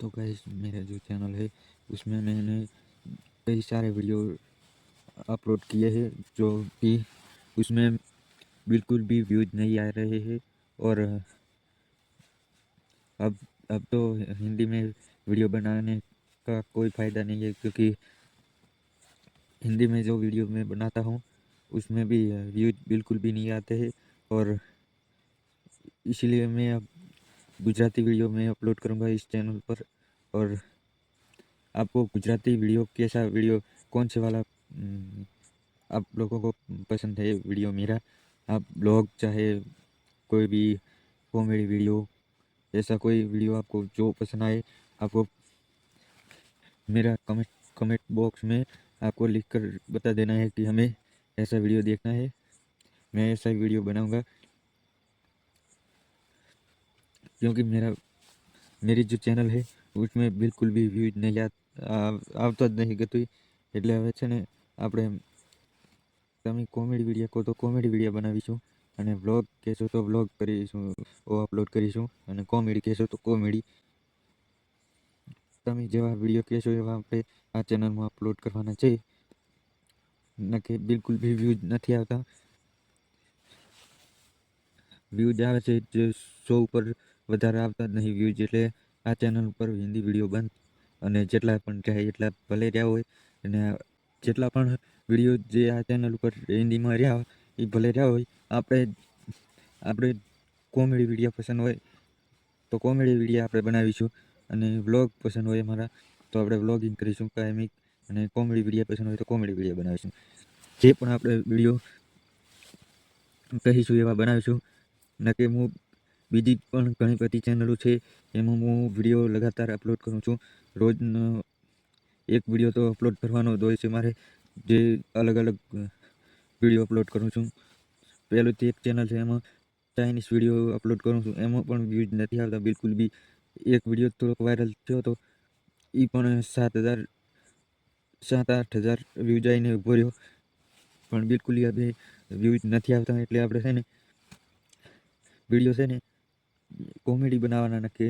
तो गाइस मेरा जो चैनल है, उसमें मैंने कई सारे वीडियो अपलोड किए हैं, जो कि उसमें बिल्कुल भी व्यूज़ नहीं आ रहे हैं। और, अब अब तो हिंदी में वीडियो बनाने का कोई फ़ायदा नहीं है, क्योंकि हिंदी में जो वीडियो मैं बनाता हूँ, उसमें भी व्यूज़ बिल्कुल भी नहीं आते हैं। और, इसलिए मैं अब गुजराती वीडियो मैं अपलोड करूँगा इस चैनल पर। और आपको गुजराती वीडियो कैसा वीडियो कौन से वाला हम्म, आप लोगों को पसंद है वीडियो मेरा आप ब्लॉग चाहे कोई भी कॉमेडी वीडियो ऐसा कोई वीडियो आपको जो पसंद आए आपको मेरा कमेंट कमेंट बॉक्स में आपको लिख कर बता देना है कि हमें ऐसा वीडियो देखना है। मैं ऐसा वीडियो बनाऊँगा। क्योंकि मेरा मेरी जो ચેનલ છે उसमें બિલકુલ બી વ્યૂઝ નહીં આ- આવતા જ નહીં ગતું એટલે હવે છે ને આપણે તમે કોમેડી વિડીયો કહો તો કોમેડી વિડીયો બનાવીશું અને વ્લોગ કહેશો તો વ્લોગ કરીશું ઓ અપલોડ કરીશું અને કોમેડી કહેશો તો કોમેડી તમે જેવા વિડીયો કહેશો એવા આપણે આ ચેનલમાં અપલોડ કરવાના છે નકે બિલકુલ બી વ્યૂઝ નથી આવતા વ્યૂઝ આવે છે જે સો ઉપર વધારે આવતા જ નહીં વ્યૂઝ એટલે આ ચેનલ ઉપર હિન્દી વીડિયો બંધ. અને જેટલા પણ રહે એટલા ભલે રહ્યા હોય. અને જેટલા પણ વીડિયો જે આ ચેનલ ઉપર હિન્દીમાં રહ્યા હોય, એ ભલે રહ્યા હોય, આપણે આપણે કોમેડી વીડિયો પસંદ હોય, તો કોમેડી વીડિયો આપણે બનાવીશું. અને વ્લોગ પસંદ હોય અમારા, તો આપણે વ્લોગિંગ કરીશું, કાયમિક અને કોમેડી વીડિયો પસંદ હોય તો કોમેડી વીડિયો બનાવીશું. જે પણ આપણે વીડિયો કહીશું એવા બનાવીશું. નકે હું બીજી પણ ઘણી બધી ચેનલો છે એમાં હું વીડિયો લગાતાર અપલોડ કરું છું. રોજનો એક વીડિયો તો અપલોડ કરવાનો જ હોય છે, મારે જે અલગ અલગ વીડિયો અપલોડ કરું છું. પહેલું તે એક ચેનલ છે, એમાં ચાઇનીઝ વીડિયો અપલોડ કરું છું. એમાં પણ વ્યૂઝ નથી આવતા, બિલકુલ બી. એક વીડિયો થોડોક વાયરલ થયો હતો એ પણ સાત હજાર, સાત આઠ હજાર વ્યૂઝ આવીને ઊભો રહ્યો. પણ બિલકુલ હવે વ્યૂઝ નથી આવતા, એટલે આપણે છે ને, વીડિયો છે ને કોમેડી બનાવવાના ને કે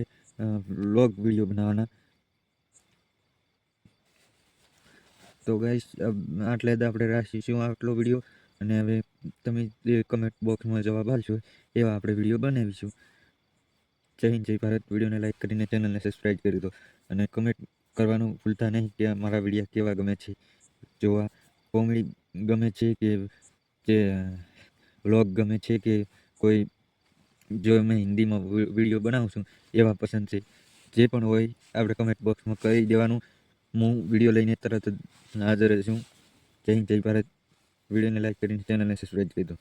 વ્લોગ વીડિયો બનાવવાના. તો ગાઈસ આટલે જ આપણે રાખીશું આટલો વીડિયો અને હવે તમે જે કમેન્ટ બોક્સમાં જવાબ આપશો, એવા આપણે વીડિયો બનાવીશું. જય હિન્દ, જય ભારત. વિડીયોને લાઈક કરીને ચેનલને સબસ્ક્રાઈબ કરી દો. અને કમેન્ટ કરવાનું ભૂલતા નહીં કે મારા વિડીયા કેવા ગમે છે. જોવા કોમેડી ગમે છે કે, જે વ્લોગ ગમે છે કે કોઈ જો મેં હિન્દીમાં વીડિયો બનાવું છું, એવા પસંદ છે. જે પણ હોય, આપણે કમેન્ટ બોક્સમાં કહી દેવાનું. હું વીડિયો લઈને તરત જ હાજર છું. જય હિન્દ, જય ભારત. વિડીયોને લાઈક કરીને ચેનલને સબસ્ક્રાઈબ કરી દો.